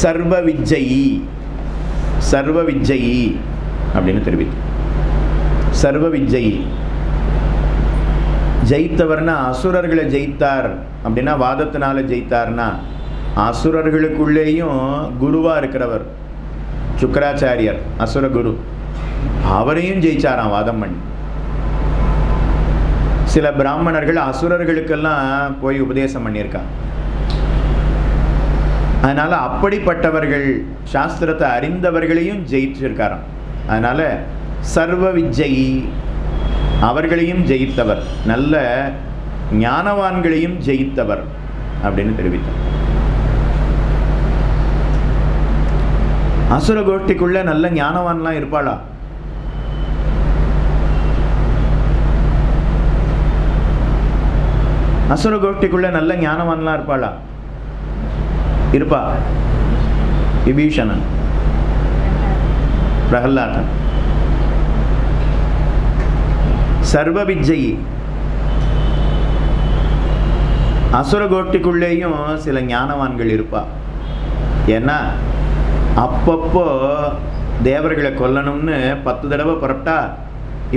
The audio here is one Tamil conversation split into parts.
சர்வ விஜயி சர்வ விஜயி அப்படின்னு தெரிவித்து. சர்வ விஜயி ஜெயித்தவர்னா அசுரர்களை ஜெயித்தார் அப்படின்னா வாதத்தினால ஜெயித்தார்னா அசுரர்களுக்குள்ளேயும் குருவா இருக்கிறவர் சுக்கராச்சாரியர் அசுர குரு. அவரையும் ஜெயிச்சாராம் வாதம் பண்ணி. சில பிராமணர்கள் அசுரர்களுக்கெல்லாம் போய் உபதேசம் பண்ணியிருக்காங்க. அதனால அப்படிப்பட்டவர்கள் சாஸ்திரத்தை அறிந்தவர்களையும் ஜெயிச்சிருக்காராம். அதனால சர்வ விஜயி அவர்களையும் ஜெயித்தவர் நல்ல ஞானவான்களையும் ஜெயித்தவர் அப்படின்னு தெரிவித்தார். அசுர கோஷ்டிக்குள்ள நல்ல ஞானவான்லாம் இருப்பாளா? அசுர கோஷ்டிக்குள்ள நல்ல ஞானவான்லாம் இருப்பாளா? இருப்பா. விபீஷணன் பிரகல்லாதன் சர்வ விஜயி அசுரகோட்டிக்குள்ளேயும் சில ஞானவான்கள் இருப்பா. ஏன்னா அப்பப்போ தேவர்களை கொல்லணும்னு பத்து தடவை புறப்பட்டா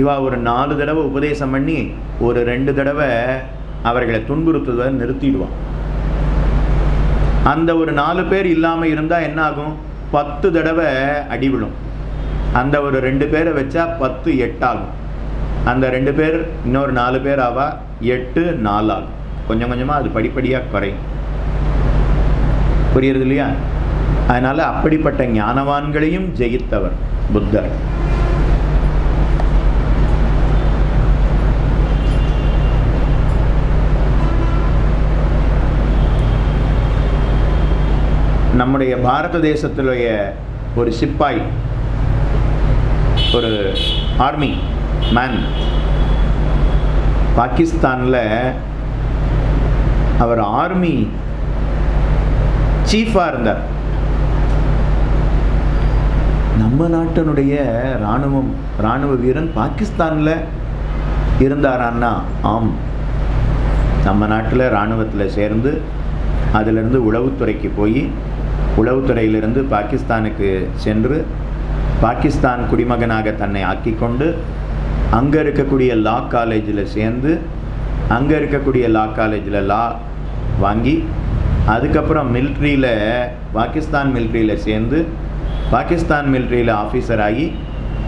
இவா ஒரு நாலு தடவை உபதேசம் பண்ணி ஒரு ரெண்டு தடவை அவர்களை துன்புறுத்துவதை நிறுத்திடுவான். அந்த ஒரு நாலு பேர் இல்லாமல் இருந்தால் என்ன ஆகும் பத்து தடவை அடி விழும். அந்த ஒரு ரெண்டு பேரை வச்சா பத்து எட்டாகும். அந்த ரெண்டு பேர் இன்னொரு நாலு பேர் ஆவா எட்டு நாலாகும். கொஞ்சம் கொஞ்சமாக அது படிப்படியாக குறையும். புரியுறது இல்லையா? அதனால் அப்படிப்பட்ட ஞானவான்களையும் ஜெயித்தவர் புத்தர். நம்முடைய பாரத தேசத்துடைய ஒரு சிப்பாய் ஒரு ஆர்மி மேன் பாகிஸ்தானில் அவர் ஆர்மி சீஃபாக இருந்தார். நம்ம நாட்டினுடைய இராணுவம் இராணுவ வீரன் பாகிஸ்தானில் இருந்தாரான்னா ஆம். நம்ம நாட்டில் இராணுவத்தில் சேர்ந்து அதிலிருந்து உளவுத்துறைக்கு போய் உளவுத்துறையிலிருந்து பாகிஸ்தானுக்கு சென்று பாகிஸ்தான் குடிமகனாக தன்னை ஆக்கிக்கொண்டு அங்கே இருக்கக்கூடிய லா காலேஜில் சேர்ந்து அங்கே இருக்கக்கூடிய லா காலேஜில் லா வாங்கி அதுக்கப்புறம் மிலிட்ரியில் பாகிஸ்தான் மிலிட்ரியில் சேர்ந்து பாகிஸ்தான் மிலிட்ரியில் ஆஃபீஸர் ஆகி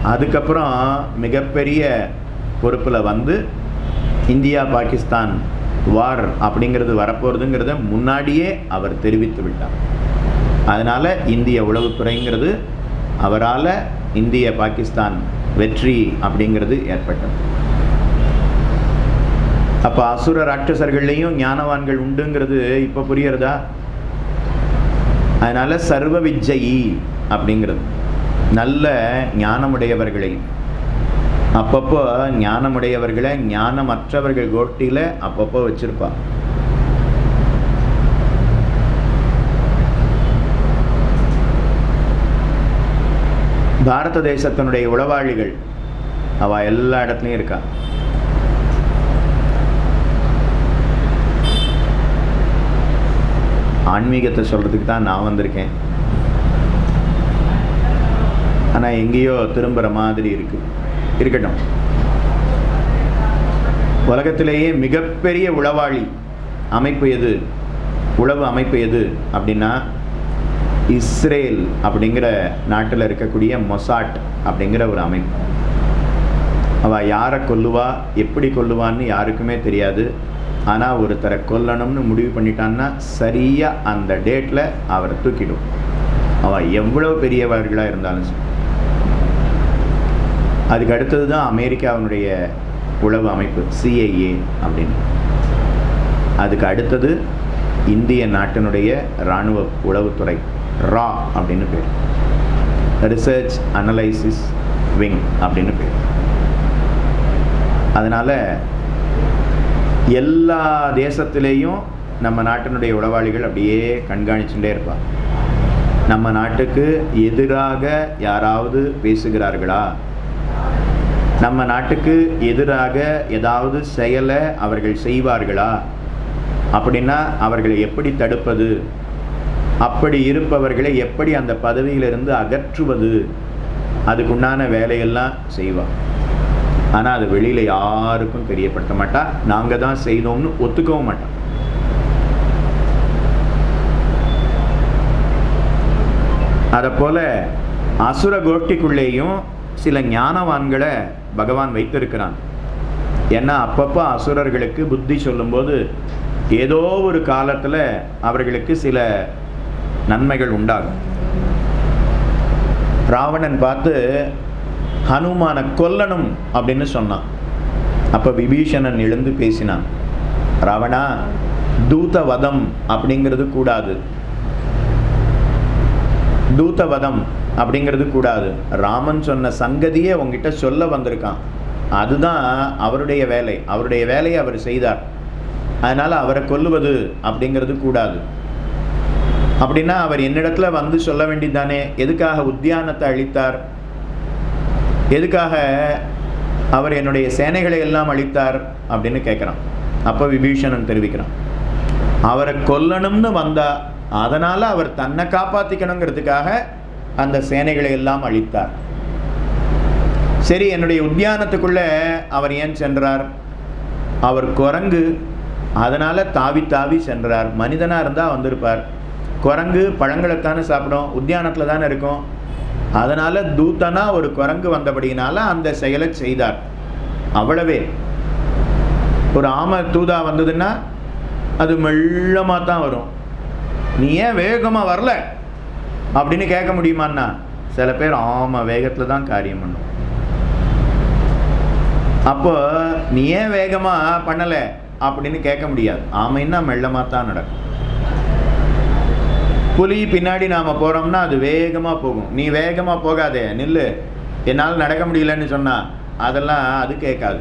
அதுக்கப்புறம் மிகப்பெரிய பொறுப்பில் வந்து இந்தியா பாகிஸ்தான் வார் அப்படிங்கிறது வரப்போகிறதுங்கிறத முன்னாடியே அவர் தெரிவித்து விட்டார். அதனால் இந்திய உளவுத்துறைங்கிறது அவரால் இந்திய பாகிஸ்தான் வெற்றி அப்படிங்கிறது ஏற்பட்டது. அப்போ அசுர ராட்சசர்கள்லேயும் ஞானவான்கள் உண்டுங்கிறது இப்போ புரியறதா அதனால் சர்வ விஜயி அப்படிங்கிறது. நல்ல ஞானமுடையவர்களையும் அப்பப்போ ஞானமுடையவர்களை ஞானமற்றவர்கள் கோட்டியில் அப்பப்போ வச்சுருப்பாள் பாரத தேசத்தினுடைய உளவாளிகள். அவ எல்லா இடத்துலையும் இருக்கா? ஆன்மீகத்தை சொல்கிறதுக்கு தான் நான் வந்திருக்கேன். ஆனால் எங்கேயோ திரும்புகிற மாதிரி இருக்கு. இருக்கட்டும். உலகத்திலேயே மிகப்பெரிய உளவாளி அமைப்பு எது? உளவு அமைப்பு எது அப்படின்னா இஸ்ரேல் அப்படிங்கிற நாட்டில் இருக்கக்கூடிய மொசாட் அப்படிங்கிற ஒரு அமைப்பு. அவள் யாரை கொல்லுவா எப்படி கொல்லுவான்னு யாருக்குமே தெரியாது. ஆனால் ஒருத்தரை கொல்லணும்னு முடிவு பண்ணிட்டான்னா சரியாக அந்த டேட்டில் அவரை தூக்கிடும். அவள் எவ்வளோ பெரியவர்களாக இருந்தாலும் சரி. அதுக்கு அடுத்தது தான் அமெரிக்காவினுடைய உளவு அமைப்பு சிஐஏ அப்படின்னு. அதுக்கு அடுத்தது இந்திய நாட்டினுடைய இராணுவ உளவுத்துறை. ரா அப்படின்னு பேர். ரிசர்ச் அனலைசிஸ் விங் அப்படின்னு பேர். அதனால் எல்லா தேசத்திலேயும் நம்ம நாட்டினுடைய உளவாளிகள் அப்படியே கண்காணிச்சுட்டே இருப்பார் நம்ம நாட்டுக்கு எதிராக யாராவது பேசுகிறார்களா? நம்ம நாட்டுக்கு எதிராக ஏதாவது செயலை அவர்கள் செய்வார்களா? அப்படின்னா அவர்களை எப்படி தடுப்பது? அப்படி இருப்பவர்களை எப்படி அந்த பதவியிலிருந்து அகற்றுவது? அதுக்குண்டான வேலையெல்லாம் செய்வா. ஆனால் அது வெளியில் யாருக்கும் தெரியப்படுத்த மாட்டா. நாங்கள் தான் செய்தோம்னு ஒத்துக்கவும் மாட்டோம் அதை போல் அசுர கோஷ்டிக்குள்ளேயும் சில ஞானவான்களை பகவான் வைத்திருக்கிறான். ஏன்னா அப்பப்போ அசுரர்களுக்கு புத்தி சொல்லும்போது ஏதோ ஒரு காலத்தில் அவர்களுக்கு சில நன்மைகள் உண்டாகும். ராவணன் பார்த்து ஹனுமானை கொல்லணும் அப்படின்னு சொன்னான். அப்போ விபீஷணன் எழுந்து பேசினான். ராவணா தூதவதம் அப்படிங்கிறது கூடாது. தூதவதம் அப்படிங்கிறது கூடாது. ராமன் சொன்ன சங்கதியே உங்ககிட்ட சொல்ல வந்திருக்கான். அதுதான் அவருடைய வேலை. அவருடைய வேலையை அவர் செய்தார். அதனால் அவரை கொல்லுவது அப்படிங்கிறது கூடாது. அப்படின்னா அவர் என்னிடத்துல வந்து சொல்ல வேண்டியதானே எதுக்காக உத்தியானத்தை அழித்தார்? எதுக்காக அவர் என்னுடைய சேனைகளை எல்லாம் அழித்தார்? அப்படின்னு கேட்குறான். அப்போ விபீஷணன் தெரிவிக்கிறான். அவரை கொல்லணும்னு வந்தா அதனால் அவர் தன்னை காப்பாற்றிக்கணுங்கிறதுக்காக அந்த சேனைகளை எல்லாம் அழித்தார். சரி என்னுடைய உத்தியானத்துக்குள்ளே அவர் ஏன் சென்றார்? அவர் குரங்கு அதனால் தாவி தாவி சென்றார். மனிதனாக இருந்தால் வந்திருப்பார். குரங்கு பழங்களை தானே சாப்பிடும் உத்தியானத்தில் தானே இருக்கும். அதனால் தூத்தனா ஒரு குரங்கு வந்தபடியினால அந்த செயலை செய்தார். அவ்வளவே. ஒரு ஆமை தூதா வந்ததுன்னா அது மெல்லமாக தான் வரும். நீ ஏன் வேகமாக வரல? அப்படின்னு கேட்க முடியுமான்னா சில பேர் ஆமாம் வேகத்தில் தான் காரியம் பண்ணும். அப்போ நீ ஏன் வேகமாக பண்ணலை? அப்படின்னு கேட்க முடியாது. ஆமைன்னா மெல்லமாக தான் நடக்கும். புலி பின்னாடி நாம் போகிறோம்னா அது வேகமாக போகும். நீ வேகமாக போகாதே நில்லு. என்னால் நடக்க முடியலன்னு சொன்னால் அதெல்லாம் அது கேட்காது.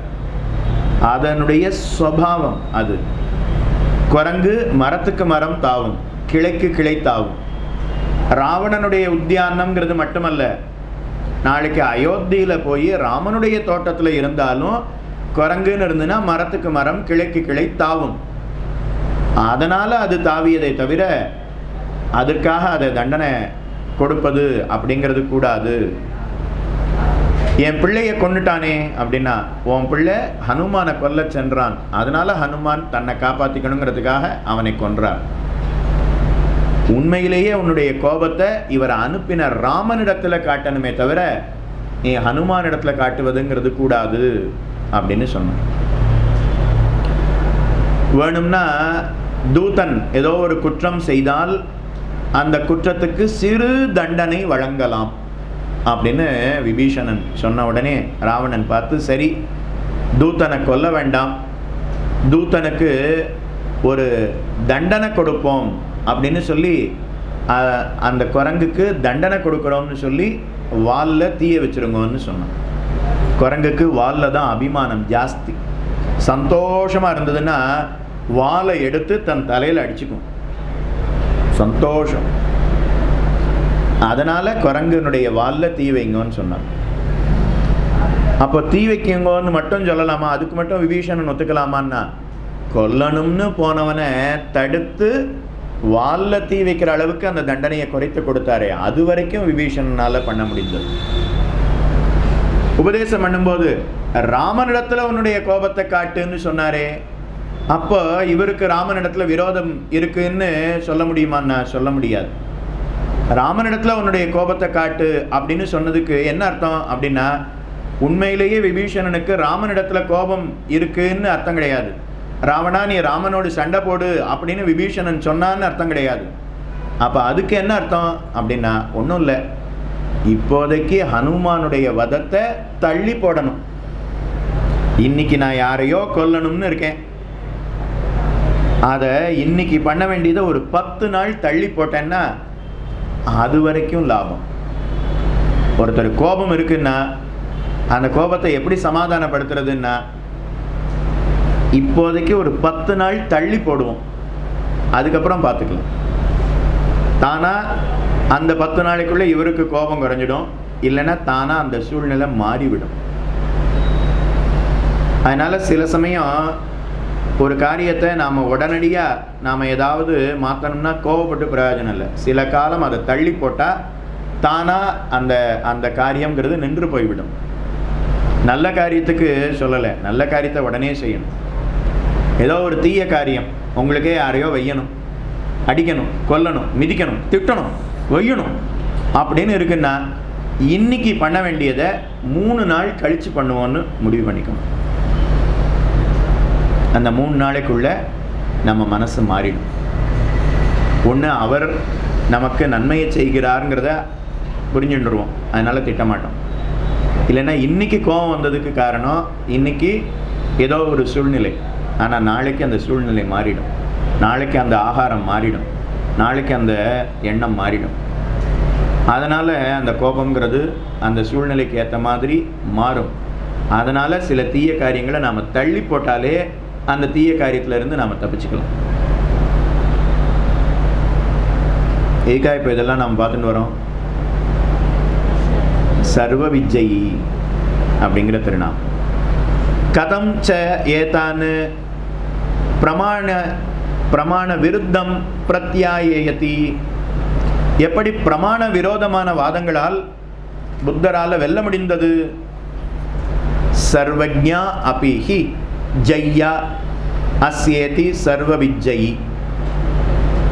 அதனுடைய சுவாவம் அது. குரங்கு மரத்துக்கு மரம் தாவும் கிளைக்கு கிளை தாவும். ராவணனுடைய உத்தியானம்ங்கிறது மட்டுமல்ல நாளைக்கு அயோத்தியில் போய் ராமனுடைய தோட்டத்தில் இருந்தாலும் குரங்குன்னு இருந்துன்னா மரத்துக்கு மரம் கிளைக்கு கிளை தாவும். அதனால் அது தாவியதை தவிர அதற்காக அதை தண்டனை கொடுப்பது அப்படிங்கிறது கூடாது. என் பிள்ளைய கொண்டுட்டானே அப்படின்னா உன் பிள்ளை ஹனுமானை கொல்ல சென்றான். அதனால ஹனுமான் தன்னை காப்பாற்றிக்கணுங்கிறதுக்காக அவனை கொன்றார். உண்மையிலேயே உன்னுடைய கோபத்தை இவர் அனுப்பின ராமனிடத்தில் காட்டணுமே தவிர நீ ஹனுமான் இடத்துல காட்டுவதுங்கிறது கூடாது அப்படின்னு சொன்னான் வேணும்னா தூதன் ஏதோ ஒரு குற்றம் செய்தால் அந்த குற்றத்துக்கு சிறு தண்டனை வழங்கலாம் அப்படின்னு விபீஷணன் சொன்ன உடனே ராவணன் பார்த்து சரி தூத்தனை கொல்ல வேண்டாம். தூத்தனுக்கு ஒரு தண்டனை கொடுப்போம். அப்படின்னு சொல்லி அந்த குரங்குக்கு தண்டனை கொடுக்குறோம்னு சொல்லி வாலில் தீய வச்சிருங்கன்னு சொன்னான். குரங்குக்கு வாலில் தான் அபிமானம் ஜாஸ்தி. சந்தோஷமாக இருந்ததுன்னா வாலை எடுத்து தன் தலையில் அடிச்சுக்கும். சந்தோஷம். அதனால குரங்குனுடைய வாலில் தீ வைங்கன்னு சொன்னான் அப்போ தீ வைக்கங்கன்னு மட்டும் சொல்லலாமா? அதுக்கு மட்டும் விபீஷணன் ஒத்துக்கலாமான்னா? கொல்லணும்னு போனவனை தடுத்து வாலில் தீ வைக்கிற அளவுக்கு அந்த தண்டனையை குறைத்து கொடுத்தாரே அது வரைக்கும் விபீஷணனால் பண்ண முடிந்தது. உபதேசம் பண்ணும்போது ராமனிடத்தில் உன்னுடைய கோபத்தை காட்டுன்னு சொன்னாரே அப்போ இவருக்கு ராமனிடத்தில் விரோதம் இருக்குன்னு சொல்ல முடியுமான்னா சொல்ல முடியாது. ராமனிடத்தில் உன்னுடைய கோபத்தை காட்டு அப்படின்னு சொன்னதுக்கு என்ன அர்த்தம் அப்படின்னா உண்மையிலேயே விபீஷணனுக்கு ராமனிடத்தில் கோபம் இருக்குன்னு அர்த்தம் கிடையாது. ராவணா நீ ராமனோடு சண்டை போடு அப்படின்னு விபீஷணன் சொன்னான்னு அர்த்தம் கிடையாது. அப்போ அதுக்கு என்ன அர்த்தம் அப்படின்னா ஒன்றும் இல்லை. இப்போதைக்கு ஹனுமானுடைய வதத்தை தள்ளி போடணும். இன்னைக்கு நான் யாரையோ கொல்லணும்னு இருக்கேன். அதை இன்னைக்கு பண்ண வேண்டியதை ஒரு பத்து நாள் தள்ளி போட்டேன்னா அது வரைக்கும் லாபம். ஒருத்தர் கோபம் இருக்குன்னா அந்த கோபத்தை எப்படி சமாதானப்படுத்துறதுன்னா இப்போதைக்கு ஒரு பத்து நாள் தள்ளி போடுவோம். அதுக்கப்புறம் பார்த்துக்கலாம். தானா அந்த பத்து நாளைக்குள்ளே இவருக்கு கோபம் குறைஞ்சிடும். இல்லைன்னா தானாக அந்த சூழ்நிலை மாறிவிடும். அதனால் சில சமயம் ஒரு காரியத்தை நாம் உடனடியாக நாம் ஏதாவது மாற்றணும்னா கோவப்பட்டு பிரயோஜனம் இல்லை. சில காலம் அதை தள்ளி போட்டால் தானாக அந்த அந்த காரியங்கிறது நின்று போய்விடும். நல்ல காரியத்துக்கு சொல்லலை. நல்ல காரியத்தை உடனே செய்யணும். ஏதோ ஒரு தீய காரியம் உங்களுக்கே யாரையோ வையணும் அடிக்கணும் கொல்லணும் மிதிக்கணும் திட்டணும் வையணும் அப்படின்னு இருக்குன்னா இன்னைக்கு பண்ண வேண்டியதை மூணு நாள் கழித்து பண்ணுவோன்னு முடிவு பண்ணிக்கணும். அந்த மூணு நாளைக்குள்ள நம்ம மனசு மாறிடும். ஒன்று அவர் நமக்கு நன்மையை செய்கிறாருங்கிறத புரிஞ்சுட்டுருவோம். அதனால் திட்டமாட்டோம். இல்லைன்னா இன்றைக்கி கோபம் வந்ததுக்கு காரணம் இன்றைக்கி ஏதோ ஒரு சூழ்நிலை. ஆனால் நாளைக்கு அந்த சூழ்நிலை மாறிடும். நாளைக்கு அந்த ஆகாரம் மாறிடும். நாளைக்கு அந்த எண்ணம் மாறிடும். அதனால் அந்த கோபங்கிறது அந்த சூழ்நிலைக்கு ஏற்ற மாதிரி மாறும். அதனால் சில தீய காரியங்களை நாம் தள்ளி போட்டாலே அந்த தீய காரியத்திலேருந்து நாம் தப்பிச்சுக்கலாம். ஏகா இப்போ இதெல்லாம் நாம் பார்த்துட்டு வரோம். சர்வ விஜயி அப்படிங்கிற திருநாம் கதம் ச ஏதான் பிரமாண பிரமாண விருத்தம் பிரத்யாயேயதி. எப்படி பிரமாண விரோதமான வாதங்களால் புத்தரால் வெல்ல முடிந்தது? சர்வஜா அபிஹி. ஜய்யா அஸ்யேதி சர்வ விஜயி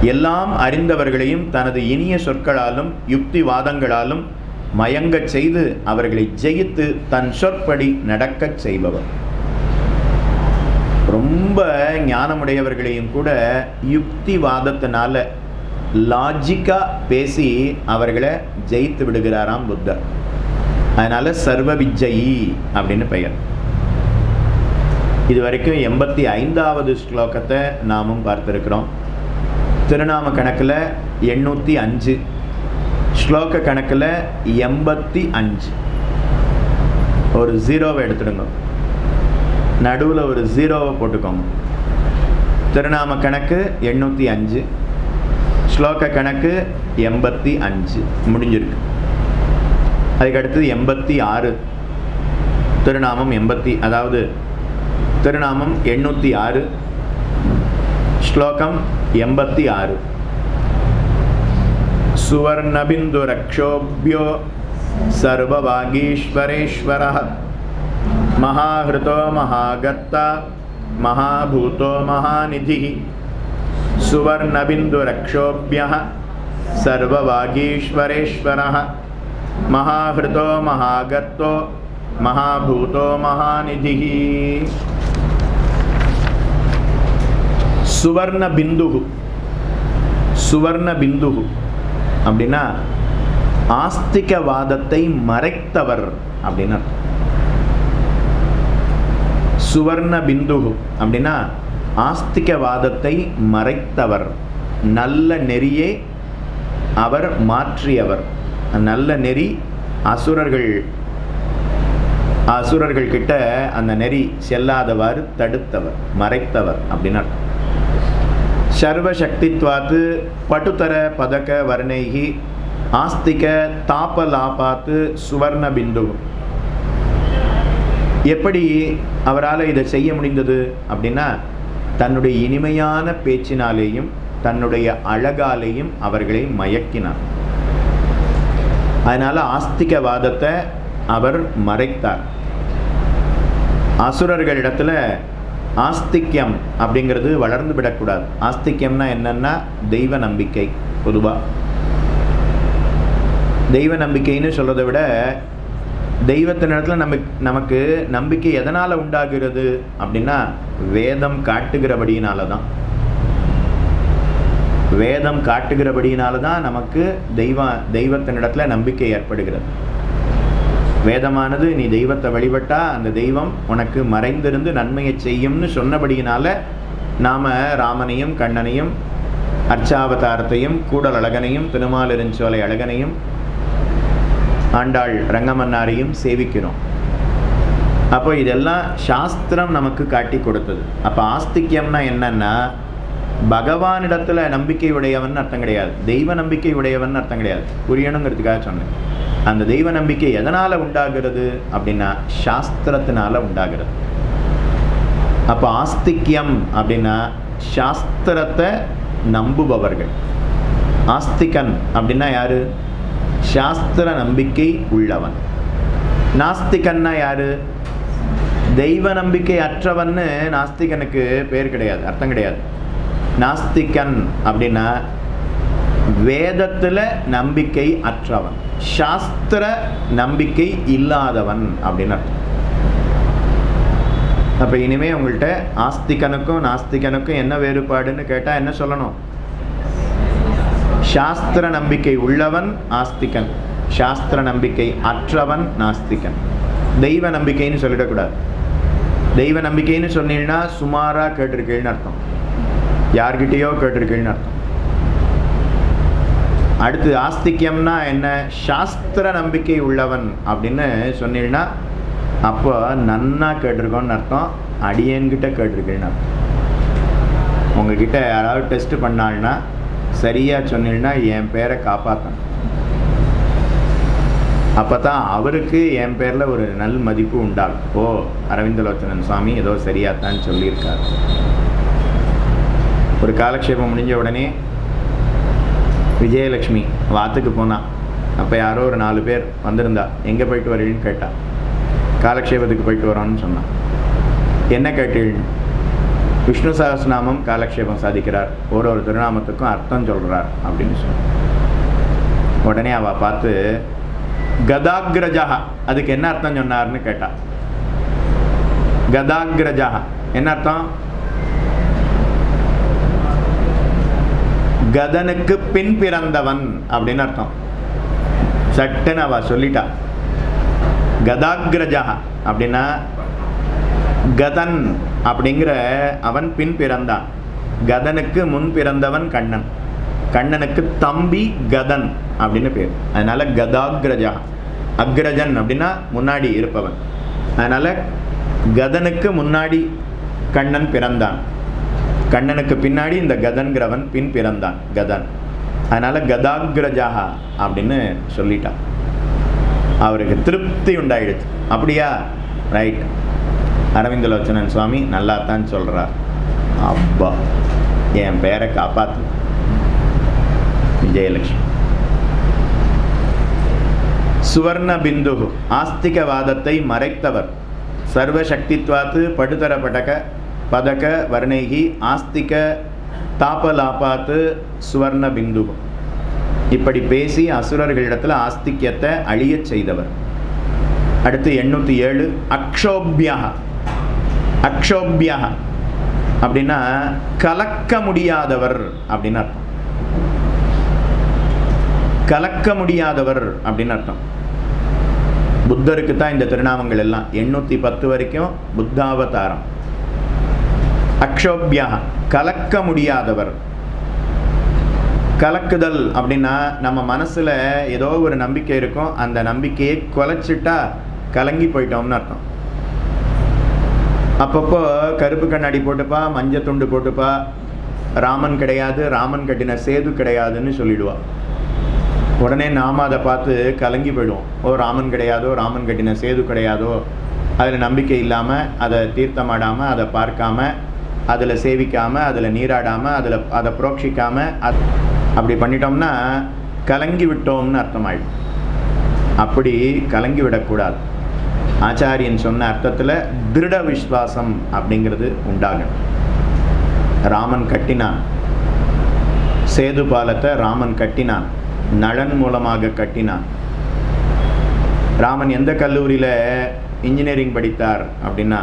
எல்லாம் அறிந்தவர்களையும் தனது இனிய சொற்களாலும் யுக்தி வாதங்களாலும் மயங்கச் செய்து அவர்களை ஜெயித்து தன் சொற்படி நடக்கச் செய்பவர். ரொம்ப ஞானமுடையவர்களையும் கூட யுக்தி லாஜிக்காக பேசி அவர்களை ஜெயித்து விடுகிறாராம் புத்தர். அதனால் சர்வ விஜயி அப்படின்னு பெயர். இது வரைக்கும் எண்பத்தி ஐந்தாவது ஸ்லோகத்தை நாமும் பார்த்துருக்கிறோம். திருநாம கணக்கில் எண்ணூற்றி அஞ்சு. ஸ்லோக கணக்கில் எண்பத்தி அஞ்சு. ஒரு ஜீரோவை எடுத்துடுங்க. நடுவில் ஒரு ஜீரோவை போட்டுக்கோங்க. திருநாம கணக்கு எண்ணூற்றி அஞ்சு. ஸ்லோக கணக்கு எண்பத்தி அஞ்சு. முடிஞ்சிருக்கு. அதுக்கடுத்து எண்பத்தி ஆறு. திருநாமம் எண்பத்தி அதாவது திருநாமம் எண்ணூற்றி ஆறு ஸ்லோகம் எண்பத்தி ஆறு सुवर्णबिन्दुरक्षोभ्यो सर्ववागीश्वरेश्वरः महाहृतो महागर्ता महाभूतो महानिधिः सुवर्णबिन्दुरक्षोभ्यः सर्ववागीश्वरेश्वरः महाहृतो महागर्तो महाभूतो महानिधिः சுவர்ண பிந்துகு. சுவர்ண பிந்துகு. அப்படின்னா ஆஸ்திகவாதத்தை மறைத்தவர் அப்படின்னு சுவர்ண பிந்துகு அப்படின்னா ஆஸ்திகவாதத்தை மறைத்தவர். நல்ல நெறியே அவர் மாற்றியவர். நல்ல நெறி அசுரர்கள். அசுரர்கள் கிட்ட அந்த நெறி செல்லாதவாறு தடுத்தவர் மறைத்தவர் அப்படின்னு சர்வசக்தித்வாத்து பட்டுத்தர பதக்க வர்ணைகி ஆஸ்திக தாபலாபாத்து சுவர்ண பிந்து. எப்படி அவரால் இதை செய்ய முடிந்தது அப்படின்னா தன்னுடைய இனிமையான பேச்சினாலேயும் தன்னுடைய அழகாலேயும் அவர்களை மயக்கினார். அதனால் ஆஸ்திகவாதத்தை அவர் மறைத்தார். அசுரர்களிடத்தில் ஆஸ்திக்யம் அப்படிங்கிறது வளர்ந்து விடக்கூடாது. ஆஸ்திக்யம்னா என்னன்னா தெய்வ நம்பிக்கை பொதுவாக தெய்வ நம்பிக்கைன்னு சொல்கிறத விட தெய்வத்தின் இடத்துல நமக்கு நமக்கு நம்பிக்கை எதனால் உண்டாகிறது அப்படின்னா வேதம் காட்டுகிறபடியினால தான் வேதம் காட்டுகிறபடியினால தான் நமக்கு தெய்வ தெய்வத்தினிடத்துல நம்பிக்கை ஏற்படுகிறது. வேதமானது நீ தெய்வத்தை வழிபட்டா அந்த தெய்வம் உனக்கு மறைந்திருந்து நன்மையை செய்யும்னு சொன்னபடியினால நாம ராமனையும் கண்ணனையும் அர்ச்சாவதாரத்தையும் கூடல் அழகனையும் திருமாலிருஞ்சோலை அழகனையும் ஆண்டாள் ரங்கமன்னாரையும் சேவிக்கிறோம். அப்போ இதெல்லாம் சாஸ்திரம் நமக்கு காட்டி கொடுத்தது. அப்போ ஆஸ்திக்யம்னா என்னன்னா பகவானிடத்துல நம்பிக்கை உடையவன் அர்த்தம் கிடையாது. தெய்வ நம்பிக்கை உடையவன் அர்த்தம் கிடையாது. புரியணுங்கிறதுக்காக சொன்னேன். அந்த தெய்வ நம்பிக்கை எதனால் உண்டாகிறது அப்படின்னா சாஸ்திரத்தினால உண்டாகிறது. அப்போ ஆஸ்திக்யம் அப்படின்னா சாஸ்திரத்தை நம்புபவர்கள். ஆஸ்திகன் அப்படின்னா யாரு? சாஸ்திர நம்பிக்கை உள்ளவன். நாஸ்திகன்னா யாரு? தெய்வ நம்பிக்கை அற்றவன்னு நாஸ்திகனுக்கு பேர் கிடையாது அர்த்தம் கிடையாது. நாஸ்திகன் அப்படின்னா வேதத்தில் நம்பிக்கை அற்றவன். சாஸ்திர நம்பிக்கை இல்லாதவன் அப்படின்னு அர்த்தம். அப்போ இனிமே உங்கள்கிட்ட ஆஸ்திகனுக்கும் நாஸ்திகனுக்கும் என்ன வேறுபாடுன்னு கேட்டால் என்ன சொல்லணும்? சாஸ்திர நம்பிக்கை உள்ளவன் ஆஸ்திகன். சாஸ்திர நம்பிக்கை அற்றவன் நாஸ்திகன். தெய்வ நம்பிக்கைன்னு சொல்லிடக்கூடாது. தெய்வ நம்பிக்கைன்னு சொன்னீங்கன்னா சுமாராக கேட்டிருக்கேன்னு அர்த்தம். யார்கிட்டயோ கேட்டிருக்கேன்னு அர்த்தம். அடுத்து ஆஸ்திக்யம்னா என்ன? சாஸ்திர நம்பிக்கை உள்ளவன் அப்படின்னு சொன்னீங்கன்னா அப்போ நன்னா கேட்டிருக்கோன்னு அர்த்தம் அடியன்கிட்ட கேட்டிருக்கேன்னு அர்த்தம். உங்ககிட்ட யாராவது டெஸ்ட் பண்ணாள்னா சரியாக சொன்னீங்கன்னா என் பேரை காப்பாற்றணும் அப்போ தான் அவருக்கு என் பேரில் ஒரு நல் மதிப்பு உண்டாகும். ஓ அரவிந்தலோச்சனன் சுவாமி ஏதோ சரியாத்தான் சொல்லியிருக்காரு. ஒரு காலக்ஷேபம் முடிஞ்ச உடனே விஜயலட்சுமி வாத்துக்கு போனா. அப்போ யாரோ ஒரு நாலு பேர் வந்திருந்தா எங்கே போயிட்டு வரீங்கன்னு கேட்டா. காலக்ஷேபத்துக்கு போயிட்டு வரோன்னு சொன்னான் என்ன கேட்டீள் விஷ்ணு சகஸ்நாமம் காலக்ஷேபம் சாதிக்கிறார். ஒரு ஒரு திருநாமத்துக்கும் அர்த்தம் சொல்கிறார் அப்படின்னு சொன்னான் உடனே அவள் பார்த்து கதாகிரஜா அதுக்கு என்ன அர்த்தம் சொன்னார்னு கேட்டா. கதாகிரஜா என்ன அர்த்தம்? கதனுக்கு பின் பிறந்தவன் அப்படின்னு அர்த்தம். சட்டுன்னு அவ சொல்லிட்டா. கதாகிரஜா அப்படின்னா கதன் அப்படிங்கிற அவன் பின் பிறந்தான் கதனுக்கு முன் பிறந்தவன் கண்ணன். கண்ணனுக்கு தம்பி கதன் அப்படின்னு பேர். அதனால கதாகிரஜா. அக்ரஜன் அப்படின்னா முன்னாடி இருப்பவன். அதனால கதனுக்கு முன்னாடி கண்ணன் பிறந்தான். கண்ணனுக்கு பின்னாடி இந்த கதன்கிறவன் பின் பிறந்தான். கதன். அதனால் கதாகிரஜாகா அப்படின்னு சொல்லிட்டான். அவருக்கு திருப்தி உண்டாயிடுச்சு. அப்படியா? ரைட் அரவிந்தலோச்சனன் சுவாமி நல்லா தான் சொல்கிறார் அப்பா என் பேரை காப்பாத்து. விஜயலட்சுமி. சுவர்ண பிந்து ஆஸ்திகவாதத்தை மறைத்தவர். சர்வசக்தித்வாத்து படுதர படக பதக வர்ணைகி ஆஸ்திக தாபலாபாத்து சுவர்ண பிந்து. இப்படி பேசி அசுரர்களிடத்தில் ஆஸ்திக்யத்தை அழியச் செய்தவர். அடுத்து எண்ணூற்றி ஏழு அக்ஷோபியா அக்ஷோபியா அப்படின்னா கலக்க முடியாதவர் அப்படின்னு அர்த்தம். கலக்க முடியாதவர் அப்படின்னு அர்த்தம். புத்தருக்கு தான் இந்த திருநாமங்கள் எல்லாம். எண்ணூற்றி பத்து வரைக்கும் புத்தாவதாரம். அக்ஷோபியா கலக்க முடியாதவர். கலக்குதல் அப்படின்னா நம்ம மனசில் ஏதோ ஒரு நம்பிக்கை இருக்கும். அந்த நம்பிக்கையை குலைச்சிட்டா கலங்கி போயிட்டோம்னு அர்த்தம். அப்பப்போ கருப்பு கண்ணாடி போட்டுப்பா மஞ்சள் துண்டு போட்டுப்பா ராமன் கிடையாது ராமன் கட்டின சேது கிடையாதுன்னு சொல்லிடுவா. உடனே நாம் அதை பார்த்து கலங்கி போயிடுவோம். ஓ ராமன் கிடையாதோ ராமன் கட்டின சேது கிடையாதோ அதில் நம்பிக்கை இல்லாமல் அதை தீர்த்தமாடாமல் அதை பார்க்காம அதில் சேவிக்காமல் அதில் நீராடாமல் அதில் அதை புரோக்ஷிக்காமல் அது அப்படி பண்ணிட்டோம்னா கலங்கி விட்டோம்னு அர்த்தமாயிடும். அப்படி கலங்கி விடக்கூடாது. ஆச்சாரியன் சொன்ன அர்த்தத்தில் திருட விஸ்வாசம் அப்படிங்கிறது உண்டாகணும். ராமன் கட்டினான். சேது பாலத்தை ராமன் கட்டினான். நலன் மூலமாக கட்டினான். ராமன் எந்த கல்லூரியில் இன்ஜினியரிங் படித்தார் அப்படின்னா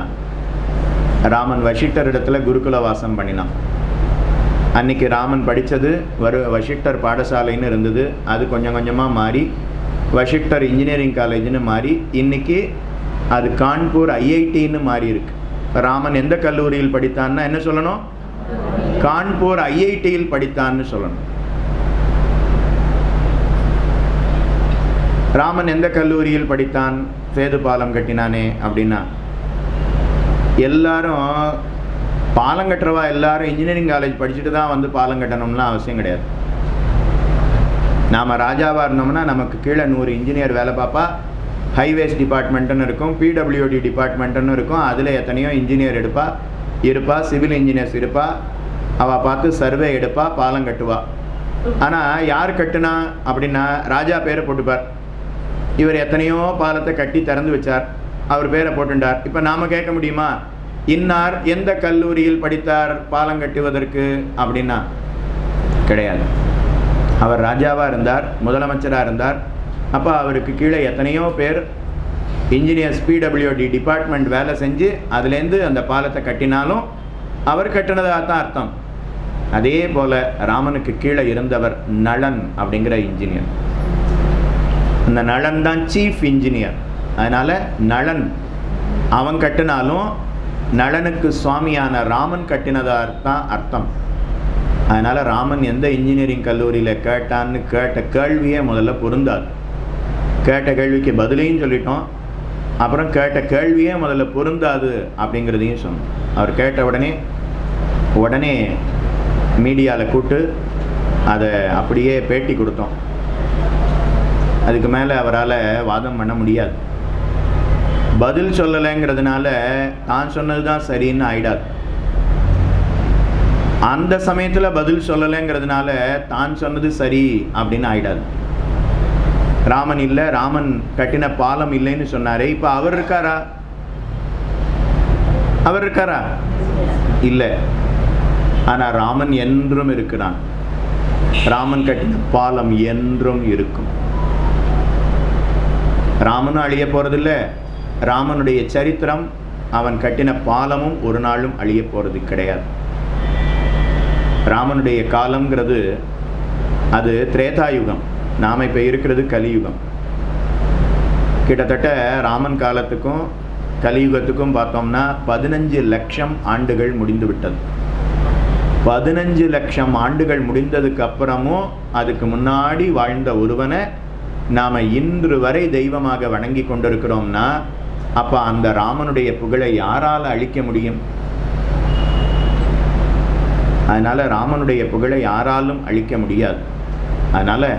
ராமன் வசிட்டர் இடத்துல குருகுல வாசம் பண்ணினான். அன்னைக்கு ராமன் படித்தது வரு வசிட்டர் பாடசாலைன்னு இருந்தது. அது கொஞ்சம் கொஞ்சமாக மாறி வசிஷ்டர் இன்ஜினியரிங் காலேஜ்னு மாறி இன்னைக்கு அது கான்பூர் ஐஐடின்னு மாறி இருக்கு. ராமன் எந்த கல்லூரியில் படித்தான்னா என்ன சொல்லணும்? கான்பூர் ஐஐடியில் படித்தான்னு சொல்லணும். ராமன் எந்த கல்லூரியில் படித்தான்? சேது பாலம் கட்டினானே அப்படின்னா எல்லாரும் பாலம் கட்டுறவா எல்லாரும் இன்ஜினியரிங் காலேஜ் படிச்சுட்டு தான் வந்து பாலம் கட்டணும்லாம் அவசியம் கிடையாது. நாம் ராஜாவாக இருந்தோம்னா நமக்கு கீழே நூறு இன்ஜினியர் வேலை பார்ப்பா. ஹைவேஸ் டிபார்ட்மெண்ட்டுன்னு இருக்கும் பிடபிள்யூடி டிபார்ட்மெண்ட்டுன்னு இருக்கும். அதில் எத்தனையோ இன்ஜினியர் எடுப்பா. இருப்பா சிவில் இன்ஜினியர்ஸ் இருப்பா. அவள் பார்த்து சர்வே எடுப்பா பாலம் கட்டுவா. ஆனால் யார் கட்டுனா அப்படின்னா ராஜா பேரை போட்டுப்பார். இவர் எத்தனையோ பாலத்தை கட்டி திறந்து வச்சார். அவர் பேரை போட்டுண்டார் இப்போ நாம் கேட்க முடியுமா? இன்னார் எந்த கல்லூரியில் படித்தார்? பாலம் கட்டுவதற்கு அப்படின்னா கிடையாது. அவர் ராஜாவாக இருந்தார் முதலமைச்சராக இருந்தார். அப்போ அவருக்கு கீழே எத்தனையோ பேர் இன்ஜினியர்ஸ் பிடபிள்யூடி டிபார்ட்மெண்ட் வேலை செஞ்சு அதுலேருந்து அந்த பாலத்தை கட்டினாலும் அவர் கட்டினதாக தான் அர்த்தம். அதே போல் ராமனுக்கு கீழே இருந்தவர் நளன் அப்படிங்கிற இன்ஜினியர் அந்த நளன் தான் சீஃப் இன்ஜினியர் அதனால் நளன் அவன் கட்டினாலும் நளனுக்கு சுவாமியான ராமன் கட்டினதாக தான் அர்த்தம். அதனால் ராமன் எந்த இன்ஜினியரிங் கல்லூரியில் கேட்டான்னு கேட்ட கேள்வியே முதல்ல பொருந்தாது. கேட்ட கேள்விக்கு பதிலையும் சொல்லிட்டோம். அப்புறம் கேட்ட கேள்வியே முதல்ல பொருந்தாது அப்படிங்கிறதையும் சொன்னோம். அவர் கேட்ட உடனே உடனே மீடியாவில் கூப்பிட்டு அதை அப்படியே பேட்டி கொடுத்தோம். அதுக்கு மேலே அவரால் வாதம் பண்ண முடியாது. பதில் சொல்லலைங்கிறதுனால தான் சொன்னது தான் சரின்னு ஆயிடாது. அந்த சமயத்தில் பதில் சொல்லலைங்கிறதுனால தான் சொன்னது சரி அப்படின்னு ஆயிடாது. ராமன் இல்லை ராமன் கட்டின பாலம் இல்லைன்னு சொன்னார் இப்போ அவர் இருக்காரா? அவர் இருக்காரா? இல்லை. ஆனால் ராமன் என்றும் இருக்கிறான். ராமன் கட்டின பாலம் என்றும் இருக்கும். ராமனும் அழிய போகிறதில்ல ராமனுடைய சரித்திரம் அவன் கட்டின பாலமும் ஒரு நாளும் அழிய போகிறது கிடையாது. ராமனுடைய காலம்ங்கிறது அது திரேதாயுகம். நாம் இப்போ இருக்கிறது கலியுகம். கிட்டத்தட்ட ராமன் காலத்துக்கும் கலியுகத்துக்கும் பார்த்தோம்னா பதினஞ்சு லட்சம் ஆண்டுகள் முடிந்து விட்டது. பதினஞ்சு லட்சம் ஆண்டுகள் முடிந்ததுக்கு அப்புறமும் அதுக்கு முன்னாடி வாழ்ந்த ஒருவனை நாம் இன்று வரை தெய்வமாக வணங்கி கொண்டிருக்கிறோம்னா அப்போ அந்த ராமனுடைய புகழை யாரால் அழிக்க முடியும்? அதனால் ராமனுடைய புகழை யாராலும் அழிக்க முடியாது. அதனால்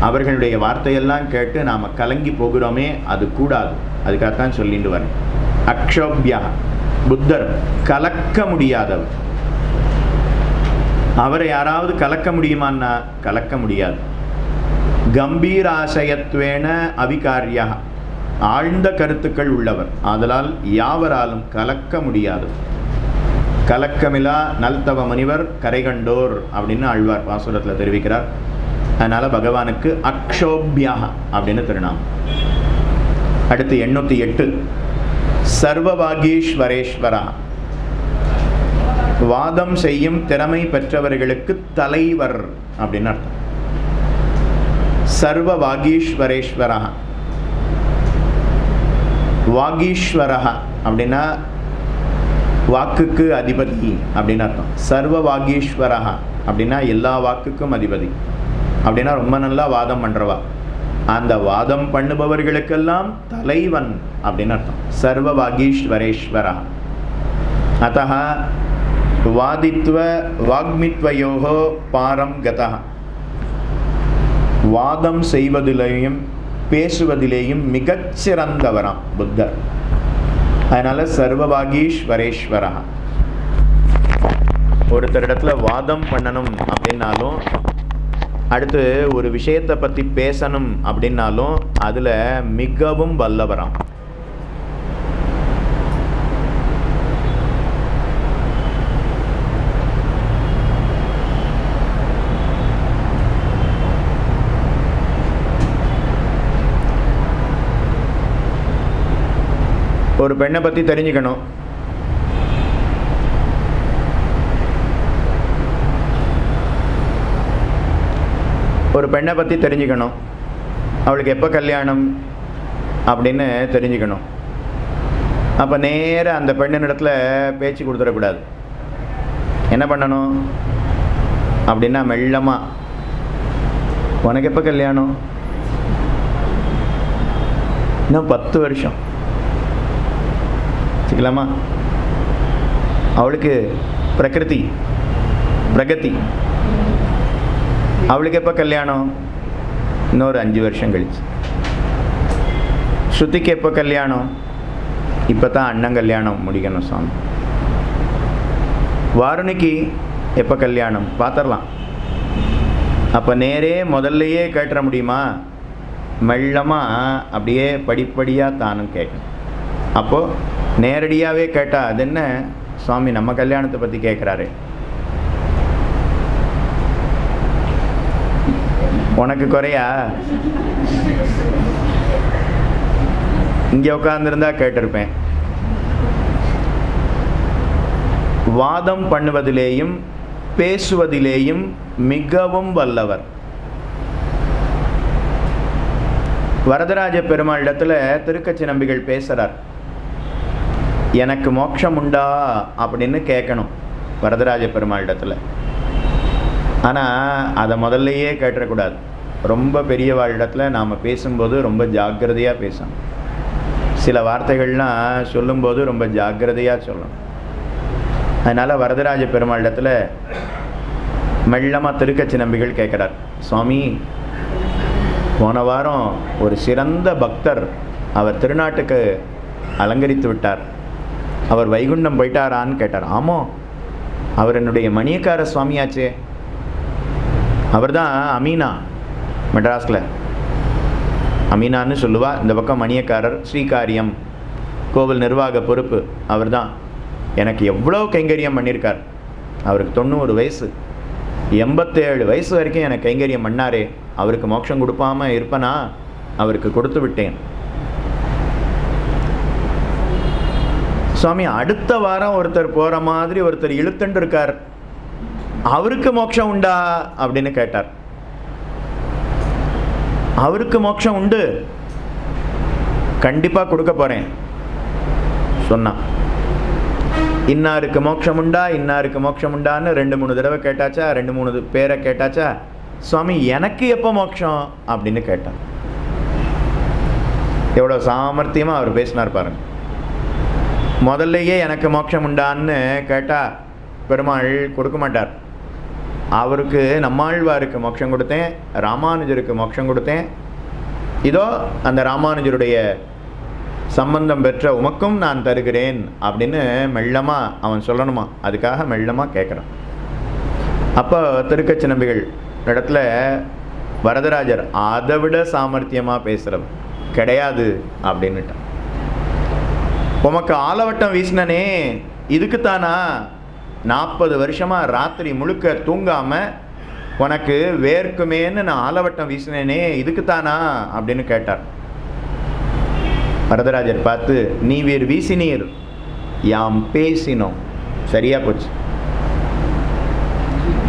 அவர்களுடைய வார்த்தையெல்லாம் கேட்டு நாம் கலங்கி போகிறோமே அது கூடாது. அதுக்காகத்தான் சொல்லிட்டு வரேன். அக்ஷோபியா புத்தர் கலக்க முடியாதவர். அவரை யாராவது கலக்க முடியுமான்னா கலக்க முடியாது. கம்பீராசயத்வேன அவிகாரியா. ஆழ்ந்த கருத்துக்கள் உள்ளவர். ஆதலால் யாவராலும் கலக்க முடியாது. கலக்கமிலா நல்தவ முனிவர் கரைகண்டோர் அப்படின்னு ஆழ்வார் பாசுரத்தில் தெரிவிக்கிறார். அதனால் பகவானுக்கு அக்ஷோபியாக அப்படின்னு திருநாமம். அடுத்து எண்ணூற்றி எட்டு. சர்வவாகீஸ்வரேஸ்வரா வாதம் செய்யும் திறமை பெற்றவர்களுக்கு தலைவர் அப்படின்னு அர்த்தம். சர்வ வாகீஸ்வரேஸ்வரா வாகீஸ்வரா அப்படின்னா வாக்குக்கு அதிபதி அப்படின்னு அர்த்தம். சர்வ வாகீஸ்வரா அப்படின்னா எல்லா வாக்குக்கும் அதிபதி. அப்படின்னா ரொம்ப நல்லா வாதம் பண்ணுறவா அந்த வாதம் பண்ணுபவர்களுக்கெல்லாம் தலைவன் அப்படின்னு அர்த்தம். சர்வ வாகீஸ்வரேஸ்வரா அத்த வாதித்வ வாக்மித்வயோகோ பாரம் கதா வாதம் செய்வதிலையும் பேசுவதிலேயும் மிகச்சிறந்தவராம் புத்தர். அதனால சர்வவாகீஸ்வரேஸ்வரா ஒருத்தரிடத்துல வாதம் பண்ணணும் அப்படின்னாலும் அடுத்து ஒரு விஷயத்தை பற்றி பேசணும் அப்படின்னாலும் அதில் மிகவும் வல்லவராம். ஒரு பெண்ணை பற்றி தெரிஞ்சுக்கணும். ஒரு பெண்ணை பற்றி தெரிஞ்சுக்கணும். அவளுக்கு எப்போ கல்யாணம் அப்படின்னு தெரிஞ்சுக்கணும். அப்போ நேராக அந்த பெண்ணினிடத்தில் பேச்சு கொடுத்துடக்கூடாது. என்ன பண்ணணும்? அப்படின்னா மெல்லமாக உனக்கு எப்போ கல்யாணம்? இன்னும் பத்து வருஷம். வச்சுக்கலாமா? அவளுக்கு பிரகிருதி பிரகதி. அவளுக்கு எப்போ கல்யாணம்? இன்னொரு அஞ்சு வருஷம் கழிச்சு. ஸ்ருதிக்கு எப்போ கல்யாணம்? இப்போ தான் அண்ணன் கல்யாணம் முடிக்கணும் சாமி. வாருணிக்கு எப்போ கல்யாணம்? பார்த்துடலாம் அப்போ நேரே முதல்லையே கேட்டுற முடியுமா? மெல்லமாக அப்படியே படிப்படியாக தானும் கேட்கணும். அப்போது நேரடியாகவே கேட்டால் அது என்ன? சுவாமி நம்ம கல்யாணத்தை பற்றி கேட்குறாரு உனக்கு குறையா? இங்கே உட்காந்துருந்தா கேட்டிருப்பேன். வாதம் பண்ணுவதிலேயும் பேசுவதிலேயும் மிகவும் வல்லவர். வரதராஜ பெருமாள் இடத்துல திருக்கச்சி நம்பிகள் பேசுகிறார் எனக்கு மோட்சம் உண்டா அப்படின்னு கேட்கணும் வரதராஜ பெருமாள் ஆனால் அதை முதல்லையே கேட்டுறக்கூடாது. ரொம்ப பெரியவாளிடத்துல நாம் பேசும்போது ரொம்ப ஜாக்கிரதையாக பேசணும். சில வார்த்தைகள்லாம் சொல்லும்போது ரொம்ப ஜாக்கிரதையாக சொல்லணும். அதனால் வரதராஜ பெருமாளிடத்தில் மெல்லமாக திருக்கச்சி நம்பிகள் கேட்குறார் சுவாமி போன வாரம் ஒரு சிறந்த பக்தர் அவர் திருநாட்டுக்கு அலங்கரித்து விட்டார். அவர் வைகுண்டம் போயிட்டாரான்னு கேட்டார். ஆமோ அவர் என்னுடைய மணியக்கார சுவாமியாச்சே. அவர் தான் அமீனா மெட்ராஸில். அமீனான்னு சொல்லுவா இந்த பக்கம் மணியக்காரர் ஸ்ரீகாரியம் கோவில் நிர்வாக பொறுப்பு அவர் தான் எனக்கு எவ்வளோ கைங்கரியம் பண்ணியிருக்கார். அவருக்கு தொண்ணூறு வயசு. எண்பத்தேழு வயசு வரைக்கும் எனக்கு கைங்கரியம் பண்ணாரே. அவருக்கு மோட்சம் கொடுப்பாமல் இருப்பனா? அவருக்கு கொடுத்து விட்டேன். சுவாமி அடுத்த வாரம் ஒருத்தர் போகிற மாதிரி ஒருத்தர் இழுத்துண்டு இருக்கார் அவருக்கு மோட்சம் உண்டா? அப்படின்னு கேட்டார். அவருக்கு மோட்சம் உண்டு. கண்டிப்பாக கொடுக்க போகிறேன் சொன்னான். இன்னாருக்கு மோட்சம் உண்டா? இன்னாருக்கு மோட்சம் உண்டான்னு ரெண்டு மூணு தடவை கேட்டாச்சா? ரெண்டு மூணு பேரை கேட்டாச்சா? சுவாமி எனக்கு எப்போ மோட்சம்? அப்படின்னு கேட்டான். எவ்வளோ சாமர்த்தியமாக அவர் பேசினார் பாருங்கள் முதல்லையே எனக்கு மோட்சம் உண்டான்னு கேட்டால் பெருமாள் கொடுக்க மாட்டார். அவருக்கு நம்மாழ்வாருக்கு மோட்சம் கொடுத்தேன் ராமானுஜருக்கு மோட்சம் கொடுத்தேன். இதோ அந்த ராமானுஜருடைய சம்பந்தம் பெற்ற உமக்கும் நான் தருகிறேன் அப்படின்னு மெல்லமாக அவன் சொல்லணுமா? அதுக்காக மெல்லமாக கேட்குறான் அப்போ திருக்கச்சி நம்பிகள் இடத்துல வரதராஜர் அதை விட சாமர்த்தியமாக பேசுகிறவர் கிடையாது அப்படின்னுட்டான். உமக்கு ஆலவட்டம் வீசினனே இதுக்குத்தானா? நாற்பது வருஷமாக ராத்திரி முழுக்க தூங்காமல் உனக்கு வேர்க்குமேன்னு நான் ஆலவட்டம் வீசினேனே இதுக்குத்தானா? அப்படின்னு கேட்டார். வரதராஜர் பார்த்து நீ வீர் வீசினீர். யாம் பேசினோம். சரியா போச்சு.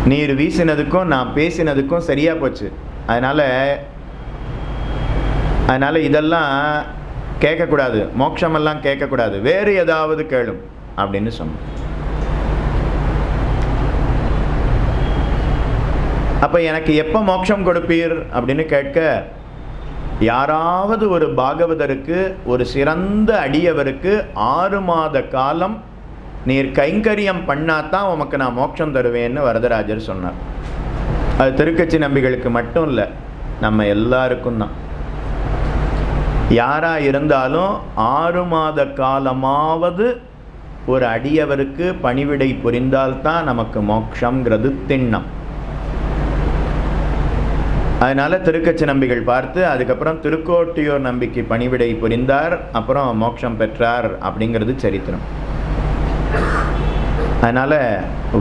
நீர் வீசினதுக்கும் நான் பேசினதுக்கும் சரியா போச்சு. அதனால் அதனால் இதெல்லாம் கேட்கக்கூடாது. மோட்சமெல்லாம் கேட்கக்கூடாது. வேறு ஏதாவது கேளும் அப்படின்னு சொன்னோம் அப்போ எனக்கு எப்போ மோட்சம் கொடுப்பீர் அப்படின்னு கேட்க யாராவது ஒரு பாகவதருக்கு ஒரு சிறந்த அடியவருக்கு ஆறு மாத காலம் நீர் கைங்கரியம் பண்ணாதான் உமக்கு நான் மோட்சம் தருவேன்னு வரதராஜர் சொன்னார். அது திருக்கட்சி நம்பிகளுக்கு மட்டும் இல்லை நம்ம எல்லாருக்கும் தான். யாராக இருந்தாலும் ஆறு மாத காலமாவது ஒரு அடியவருக்கு பணிவிடை புரிந்தால்தான் நமக்கு மோட்சங்கிறது திண்ணம். அதனால் திருக்கச்சி நம்பிகள் பார்த்து அதுக்கப்புறம் திருக்கோட்டியூர் நம்பிக்கை பணிவிடை புரிந்தார் அப்புறம் மோட்சம் பெற்றார் அப்படிங்கிறது சரித்திரம். அதனால்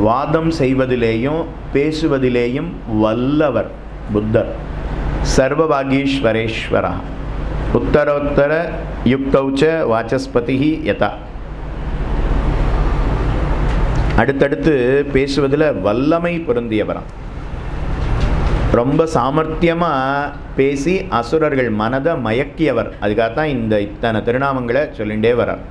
வாதம் செய்வதிலேயும் பேசுவதிலேயும் வல்லவர் புத்தர். சர்வபாகீஸ்வரேஸ்வரா. உத்தரோத்தர யுக்தௌச்ச வாச்சஸ்பதி யதா அடுத்தடுத்து பேசுவதில் வல்லமை பொருந்தியவராம். ரொம்ப சாமர்த்தியமாக பேசி அசுரர்கள் மனதை மயக்கியவர். அதுக்காகத்தான் இந்த இத்தனை திருநாமங்களை சொல்லிகிட்டே வரார்.